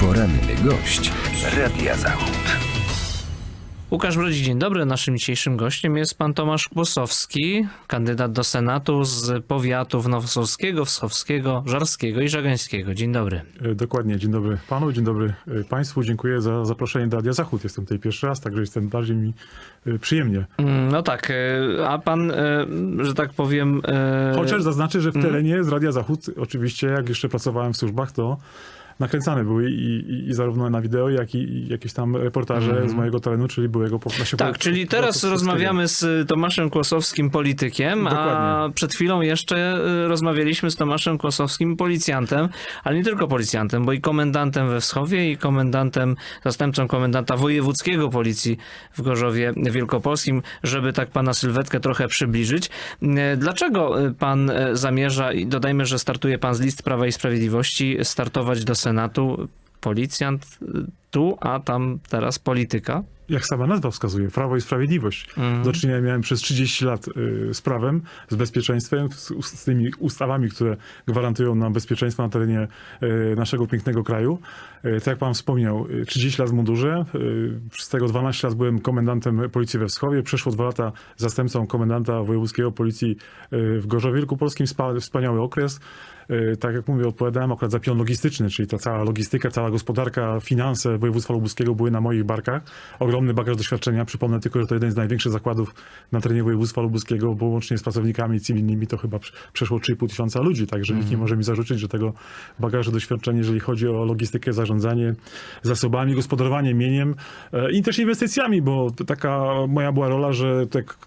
Poranny gość Radia Zachód. Łukasz Brodzi, dzień dobry. Naszym dzisiejszym gościem jest pan Tomasz Kłosowski, kandydat do Senatu z powiatów nowosolskiego, wschowskiego, żarskiego i żagańskiego. Dzień dobry. E, Dokładnie, dzień dobry panu, dzień dobry e, państwu. Dziękuję za zaproszenie do Radia Zachód. Jestem tutaj pierwszy raz, także jestem bardziej mi e, przyjemnie. Mm, No tak, a pan, że tak powiem... Chociaż zaznaczę, że w terenie z Radia Zachód, oczywiście jak jeszcze pracowałem w służbach, to nakręcane były i, i, i zarówno na wideo, jak i, jakieś tam reportaże z mojego terenu, czyli byłego... Po, naszego Tak, czyli teraz Kłosowskiego. rozmawiamy z Tomaszem Kłosowskim, politykiem, a Dokładnie. przed chwilą jeszcze e, rozmawialiśmy z Tomaszem Kłosowskim, policjantem, ale nie tylko policjantem, bo i komendantem we Wschowie, i komendantem, zastępcą komendanta wojewódzkiego policji w Gorzowie Wielkopolskim, żeby tak pana sylwetkę trochę przybliżyć. E, Dlaczego pan zamierza, i dodajmy, że startuje pan z list Prawa i Sprawiedliwości, startować do Senatu? Policjant e, tu, a tam teraz polityka. jak sama nazwa wskazuje, Prawo i Sprawiedliwość. Mhm. Do czynienia miałem przez 30 lat y, z prawem, z bezpieczeństwem, z, z tymi ustawami, które gwarantują nam bezpieczeństwo na terenie y, naszego pięknego kraju. Y, tak jak pan wspomniał, y, 30 lat w mundurze, z tego 12 lat byłem komendantem policji we Wschowie, przeszło dwa lata zastępcą komendanta wojewódzkiego policji w Gorzowie Wielkopolskim, Spa- wspaniały okres. Tak jak mówię, odpowiadałem akurat za pion logistyczny, czyli ta cała logistyka, cała gospodarka, finanse województwa lubuskiego były na moich barkach. Ogromny bagaż doświadczenia. Przypomnę tylko, że to jeden z największych zakładów na terenie województwa lubuskiego, bo łącznie z pracownikami cywilnymi to chyba prze- przeszło 3,5 tysiąca ludzi, także nikt nie może mi zarzucić, że tego bagażu doświadczenia, jeżeli chodzi o logistykę, zarządzanie zasobami, gospodarowanie mieniem e, i też inwestycjami, bo taka moja była rola, że tak,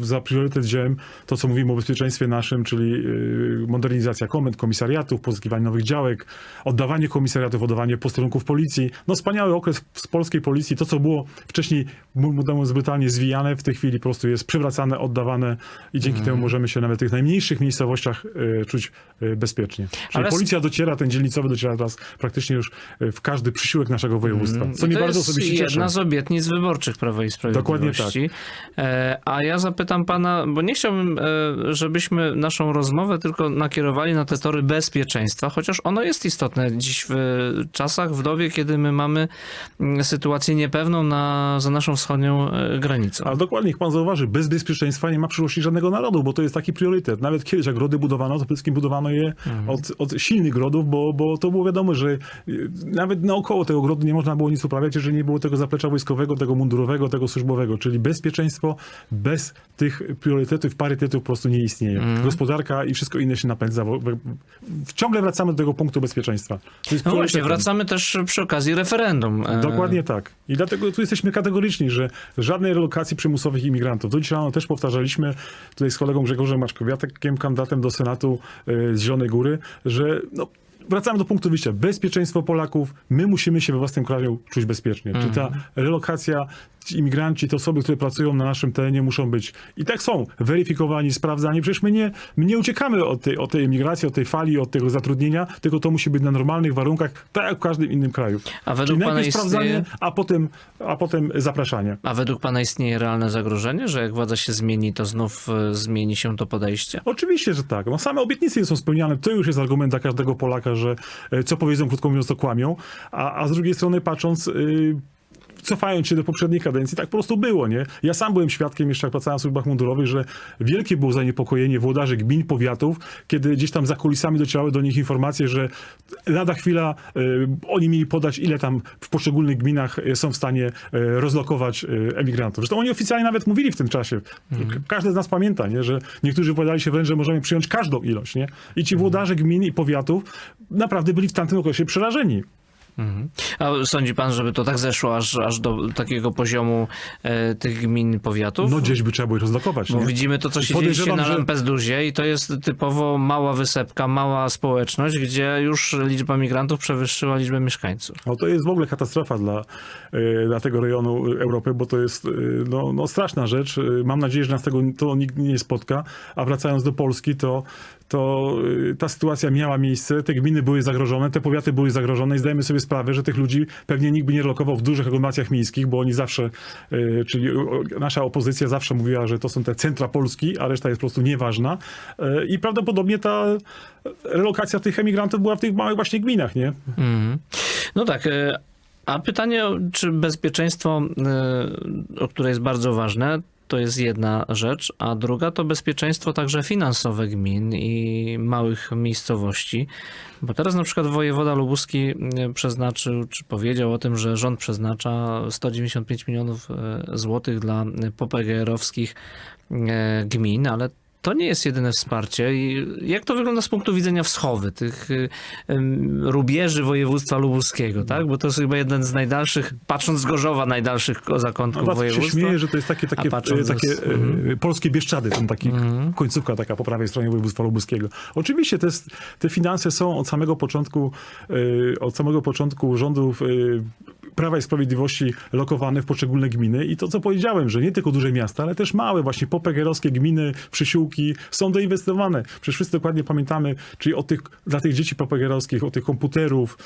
za priorytet wziąłem, to co mówimy o bezpieczeństwie naszym, czyli y, modernizacja komend, komisariatów, pozyskiwanie nowych działek, oddawanie komisariatów, oddawanie posterunków policji. No wspaniały okres z polskiej policji. To, co było wcześniej, mówiąc brutalnie, zwijane, w tej chwili po prostu jest przywracane, oddawane i dzięki temu możemy się nawet w tych najmniejszych miejscowościach y, czuć y, bezpiecznie. Czyli Ale policja dociera, ten dzielnicowy dociera teraz praktycznie już y, w każdy przysiłek naszego województwa, co I mnie to bardzo jest osobiście cieszy. jedna z obietnic wyborczych Prawa i Sprawiedliwości. E, A ja zapytam pana, bo nie chciałbym, e, żebyśmy naszą rozmowę tylko nakierowali na te tory bezpieczeństwa, chociaż ono jest istotne dziś w czasach, w dobie, kiedy my mamy mm, sytuację niepewną na, za naszą wschodnią e, granicą. Ale dokładnie, jak pan zauważy, bez bezpieczeństwa nie ma przyszłości żadnego narodu, bo to jest taki priorytet. Nawet kiedyś, jak grody budowano, to przede wszystkim budowano je od, od silnych grodów, bo, bo to było wiadomo, że y, nawet naokoło tego grodu nie można było nic uprawiać, jeżeli nie było tego zaplecza wojskowego, tego mundurowego, tego służbowego. Czyli bezpieczeństwo bez tych priorytetów, parytetów po prostu nie istnieje. Gospodarka i wszystko inne się napędza. Ciągle wracamy do tego punktu bezpieczeństwa. No właśnie, wracamy też przy okazji referendum. E, Dokładnie tak. I dlatego tu jesteśmy kategoryczni, że żadnej relokacji przymusowych imigrantów. Do dzisiaj rano też powtarzaliśmy tutaj z kolegą Grzegorzem Maczkowiakiem, kandydatem do Senatu e, z Zielonej Góry, że no, wracamy do punktu wyjścia. Bezpieczeństwo Polaków. My musimy się we własnym kraju czuć bezpiecznie. Czy ta relokacja, ci imigranci, te osoby, które pracują na naszym terenie muszą być i tak są weryfikowani, sprawdzani. Przecież my nie, my nie uciekamy od tej, od tej emigracji, od tej fali, od tego zatrudnienia, tylko to musi być na normalnych warunkach, tak jak w każdym innym kraju. A według Czyli pana istnieje- sprawdzanie, a potem, a potem zapraszanie. A według pana istnieje realne zagrożenie, że jak władza się zmieni, to znów e, zmieni się to podejście? Oczywiście, że tak. No, same obietnice nie są spełniane. To już jest argument dla każdego Polaka, że e, co powiedzą, krótko mówiąc, to kłamią. A, a z drugiej strony patrząc... y, Cofając się do poprzedniej kadencji, tak po prostu było, nie? Ja sam byłem świadkiem, jeszcze jak pracowałem w służbach mundurowych, że wielkie było zaniepokojenie włodarzy gmin, powiatów, kiedy gdzieś tam za kulisami docierały do nich informacje, że lada chwila y, oni mieli podać, ile tam w poszczególnych gminach y, są w stanie y, rozlokować y, emigrantów. Zresztą oni oficjalnie nawet mówili w tym czasie. K- Każdy z nas pamięta, nie? że niektórzy wypowiadali się wręcz, że możemy przyjąć każdą ilość. Nie? I ci włodarze gmin i powiatów naprawdę byli w tamtym okresie przerażeni. A sądzi pan, żeby to tak zeszło aż, aż do takiego poziomu e, tych gmin, powiatów? No gdzieś by trzeba było ich rozlokować. Bo nie? widzimy to, co się dzieje dzisiaj na że- Lampedusie i to jest typowo mała wysepka, mała społeczność, gdzie już liczba migrantów przewyższyła liczbę mieszkańców. No to jest w ogóle katastrofa dla, e, dla tego rejonu Europy, bo to jest e, no, no straszna rzecz. E, Mam nadzieję, że nas tego to nikt nie spotka. A wracając do Polski, to, to e, ta sytuacja miała miejsce, te gminy były zagrożone, te powiaty były zagrożone i zdajemy sobie sprawę, że tych ludzi pewnie nikt by nie relokował w dużych aglomeracjach miejskich, bo oni zawsze, e, czyli nasza opozycja zawsze mówiła, że to są te centra Polski, a reszta jest po prostu nieważna. E, I prawdopodobnie ta relokacja tych emigrantów była w tych małych właśnie gminach, nie? Mhm. No tak. A pytanie, czy bezpieczeństwo, o które jest bardzo ważne, to jest jedna rzecz, a druga to bezpieczeństwo także finansowe gmin i małych miejscowości. Bo teraz na przykład wojewoda lubuski e, przeznaczył, czy powiedział o tym, że rząd przeznacza 195 milionów e, złotych dla PPGR-owskich e, gmin, ale to nie jest jedyne wsparcie. Jak to wygląda z punktu widzenia wschowy, tych y, rubieży województwa lubuskiego, tak? Bo to jest chyba jeden z najdalszych, patrząc z Gorzowa, najdalszych zakątków No, was się województwa. śmieje, że to jest takie, takie, takie z- Mhm. e, polskie Bieszczady, ten taki końcówka taka po prawej stronie województwa lubuskiego. Oczywiście te, te finanse są od samego początku, e, od samego początku rządów e, Prawa i Sprawiedliwości lokowane w poszczególne gminy i to, co powiedziałem, że nie tylko duże miasta, ale też małe właśnie popegerowskie gminy, przysiłki są doinwestowane. Przecież wszyscy dokładnie pamiętamy, czyli od tych, dla tych dzieci popegerowskich, od tych komputerów,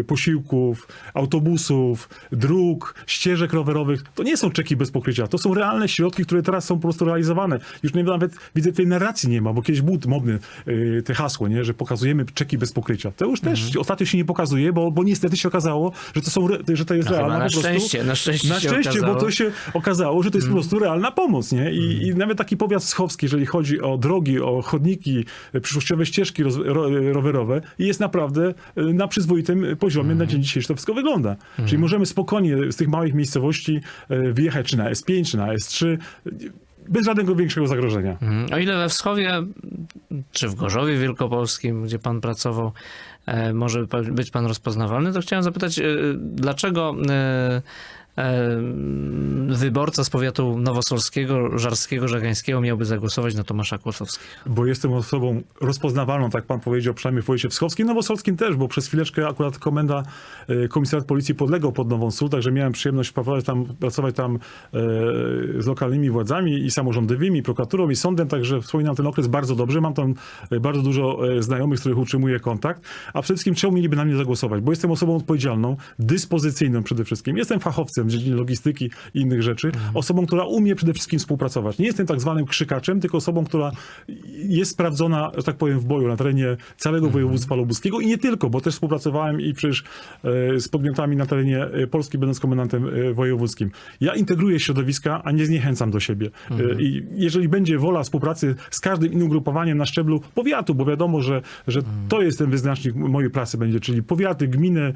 e, posiłków, autobusów, dróg, ścieżek rowerowych, to nie są czeki bez pokrycia, to są realne środki, które teraz są po prostu realizowane. Już nawet widzę tej narracji nie ma, bo kiedyś był modny e, te hasło, nie, że pokazujemy czeki bez pokrycia. To już też Mhm. ostatnio się nie pokazuje, bo, bo niestety się okazało, że to, są, że to jest No realna na po prostu... szczęście, na szczęście Na szczęście, bo to się okazało, że to jest Mm. po prostu realna pomoc, nie? I, I nawet taki powiat schowski, jeżeli chodzi o drogi, o chodniki, e, przyszłościowe ścieżki roz, ro, e, rowerowe, jest naprawdę e, na przyzwoitym poziomie Mm. na dzień dzisiejszy to wszystko wygląda. Czyli możemy spokojnie z tych małych miejscowości wyjechać czy na S5, czy na S3, e, bez żadnego większego zagrożenia. Mhm. O ile we Wschowie, czy w Gorzowie Wielkopolskim, gdzie pan pracował, e, może być pan rozpoznawalny, to chciałem zapytać, e, dlaczego e, wyborca z powiatu nowosolskiego, żarskiego, żagańskiego miałby zagłosować na Tomasza Kłosowskiego? bo jestem osobą rozpoznawalną, tak pan powiedział, przynajmniej w powiecie wschowskim, nowosolskim też, bo przez chwileczkę akurat komenda, e, komisariat policji podlegał pod Nową Sól, także miałem przyjemność tam, pracować tam e, z lokalnymi władzami i samorządowymi, prokuraturą i sądem, także wspominam ten okres bardzo dobrze, mam tam e, bardzo dużo znajomych, z których utrzymuję kontakt, a przede wszystkim czemu mieliby na mnie zagłosować, bo jestem osobą odpowiedzialną, dyspozycyjną przede wszystkim, jestem fachowcem w dziedzinie logistyki i innych rzeczy, osobą, która umie przede wszystkim współpracować. Nie jestem tak zwanym krzykaczem, tylko osobą, która jest sprawdzona, że tak powiem, w boju na terenie całego województwa lubuskiego i nie tylko, bo też współpracowałem i przecież e, z podmiotami na terenie e, Polski, będąc komendantem e, wojewódzkim. Ja integruję środowiska, a nie zniechęcam do siebie. E, I jeżeli będzie wola współpracy z każdym innym grupowaniem na szczeblu powiatu, bo wiadomo, że, że to jest ten wyznacznik mojej pracy będzie, czyli powiaty, gminy,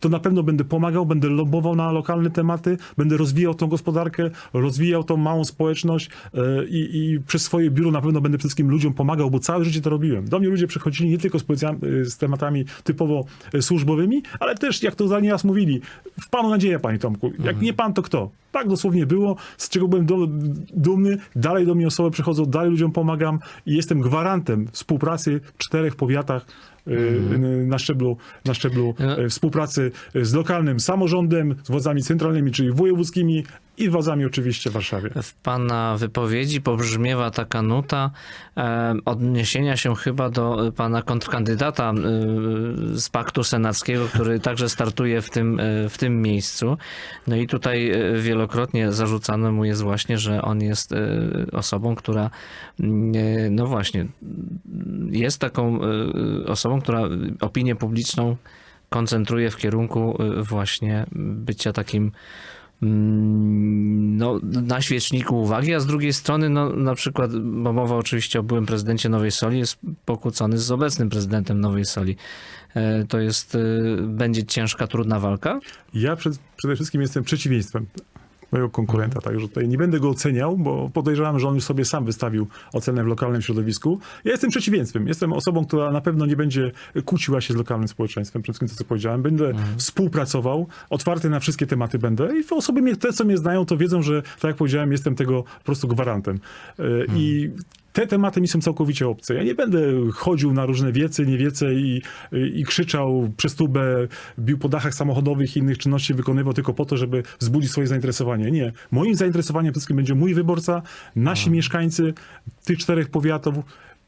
to na pewno będę pomagał, będę lobował na lokalne tematy, będę rozwijał tą gospodarkę, rozwijał tą małą społeczność e, i, i przez swoje biuro na pewno będę wszystkim ludziom pomagał, bo całe życie to robiłem. Do mnie ludzie przychodzili nie tylko z, e, z tematami typowo e, służbowymi, ale też, jak to za nieraz mówili, w Panu nadzieja, Panie Tomku. Jak nie Pan, to kto? Tak dosłownie było, z czego byłem do, dumny. Dalej do mnie osoby przychodzą, dalej ludziom pomagam i jestem gwarantem współpracy w czterech powiatach e, na szczeblu, na szczeblu e, współpracy z lokalnym samorządem, z władzami centralnymi, czyli wojewódzkimi i władzami oczywiście w Warszawie. W pana wypowiedzi pobrzmiewa taka nuta e, odniesienia się chyba do pana kontrkandydata e, z paktu senackiego, który także startuje w tym, e, w tym miejscu. No i tutaj e, wielokrotnie zarzucane mu jest właśnie, że on jest e, osobą, która no właśnie jest taką e, osobą, która opinię publiczną koncentruje w kierunku właśnie bycia takim mm, no, na świeczniku uwagi, a z drugiej strony, no, na przykład, bo mowa oczywiście o byłym prezydencie Nowej Soli, jest pokłócony z obecnym prezydentem Nowej Soli. E, To jest, e, będzie ciężka, trudna walka. Ja przed, przede wszystkim jestem przeciwieństwem mojego konkurenta, także tutaj nie będę go oceniał, bo podejrzewam, że on już sobie sam wystawił ocenę w lokalnym środowisku. Ja jestem przeciwieństwem. Jestem osobą, która na pewno nie będzie kłóciła się z lokalnym społeczeństwem, przede wszystkim to, co powiedziałem. Będę współpracował, otwarty na wszystkie tematy będę i osoby, mnie, te, co mnie znają, to wiedzą, że tak jak powiedziałem, jestem tego po prostu gwarantem. E, I te tematy mi są całkowicie obce. Ja nie będę chodził na różne wiece, niewiece i, i krzyczał przez tubę, bił po dachach samochodowych i innych czynności wykonywał tylko po to, żeby wzbudzić swoje zainteresowanie. Nie. Moim zainteresowaniem przede wszystkim będzie mój wyborca, nasi mieszkańcy tych czterech powiatów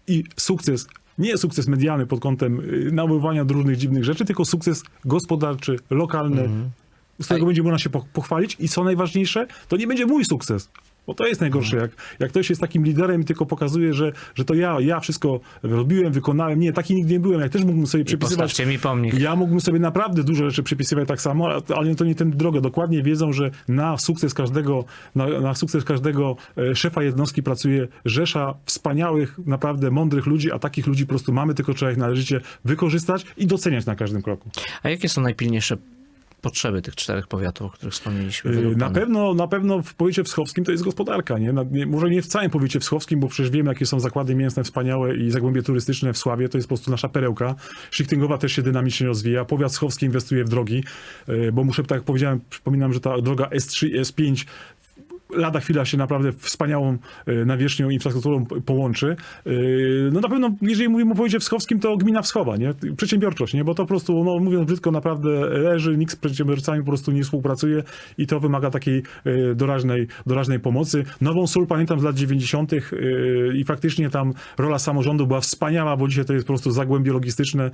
i sukces nie sukces medialny pod kątem y, nabywania różnych dziwnych rzeczy, tylko sukces gospodarczy, lokalny, z którego będzie można się po- pochwalić. I co najważniejsze, to nie będzie mój sukces. Bo to jest najgorsze, jak, jak ktoś jest takim liderem i tylko pokazuje, że, że to ja, ja wszystko robiłem, wykonałem. Nie, taki nigdy nie byłem. Jak też mógłbym sobie przypisywać... Postawcie mi pomnik. Ja mógłbym sobie naprawdę dużo rzeczy przypisywać tak samo, ale to nie tę drogę. Dokładnie wiedzą, że na sukces każdego, na, na sukces każdego e, szefa jednostki pracuje rzesza wspaniałych, naprawdę mądrych ludzi, a takich ludzi po prostu mamy, tylko trzeba ich należycie wykorzystać i doceniać na każdym kroku. A jakie są najpilniejsze potrzeby tych czterech powiatów, o których wspomnieliśmy? Yy, Na pewno, na pewno w powiecie wschowskim to jest gospodarka. Nie? Na, nie? Może nie w całym powiecie wschowskim, bo przecież wiemy, jakie są zakłady mięsne wspaniałe i zagłębie turystyczne w Sławie. To jest po prostu nasza perełka. Szyktingowa też się dynamicznie rozwija. Powiat schowski inwestuje w drogi, yy, bo muszę, tak jak powiedziałem, przypominam, że ta droga S3 i S5 lada chwila się naprawdę wspaniałą e, nawierzchnią infrastrukturą połączy. E, No na pewno, jeżeli mówimy o powiecie wschowskim, to gmina Wschowa, nie? Przedsiębiorczość, nie? Bo to po prostu, no, mówiąc brzydko, naprawdę leży, nikt z przedsiębiorcami po prostu nie współpracuje i to wymaga takiej e, doraźnej, doraźnej pomocy. Nową Sól pamiętam z lat 90. e, i faktycznie tam rola samorządu była wspaniała, bo dzisiaj to jest po prostu zagłębie logistyczne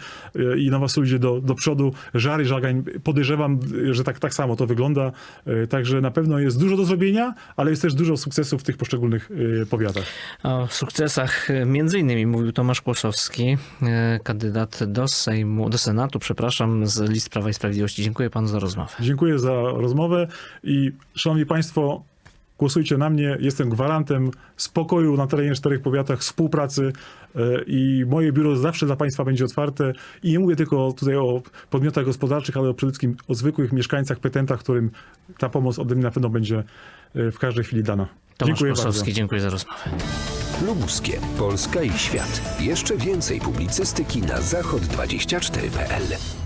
i Nowa Sól idzie do, do przodu. Żary, żagań, podejrzewam, że tak, tak samo to wygląda. Także na pewno jest dużo do zrobienia, ale jest też dużo sukcesów w tych poszczególnych e, powiatach. O sukcesach e, między innymi mówił Tomasz Kłosowski, e, kandydat do Sejmu, do Senatu, przepraszam, z list Prawa i Sprawiedliwości. Dziękuję panu za rozmowę. Dziękuję za rozmowę i szanowni państwo, głosujcie na mnie. Jestem gwarantem spokoju na terenie czterech powiatach, współpracy e, i moje biuro zawsze dla państwa będzie otwarte. I nie mówię tylko tutaj o podmiotach gospodarczych, ale przede wszystkim o zwykłych mieszkańcach, petentach, którym ta pomoc ode mnie na pewno będzie e, w każdej chwili dana. Tomasz Dziękuję Kłosowski, bardzo. dziękuję za rozmowę. Lubuskie, Polska i świat. Jeszcze więcej publicystyki na zachod24.pl.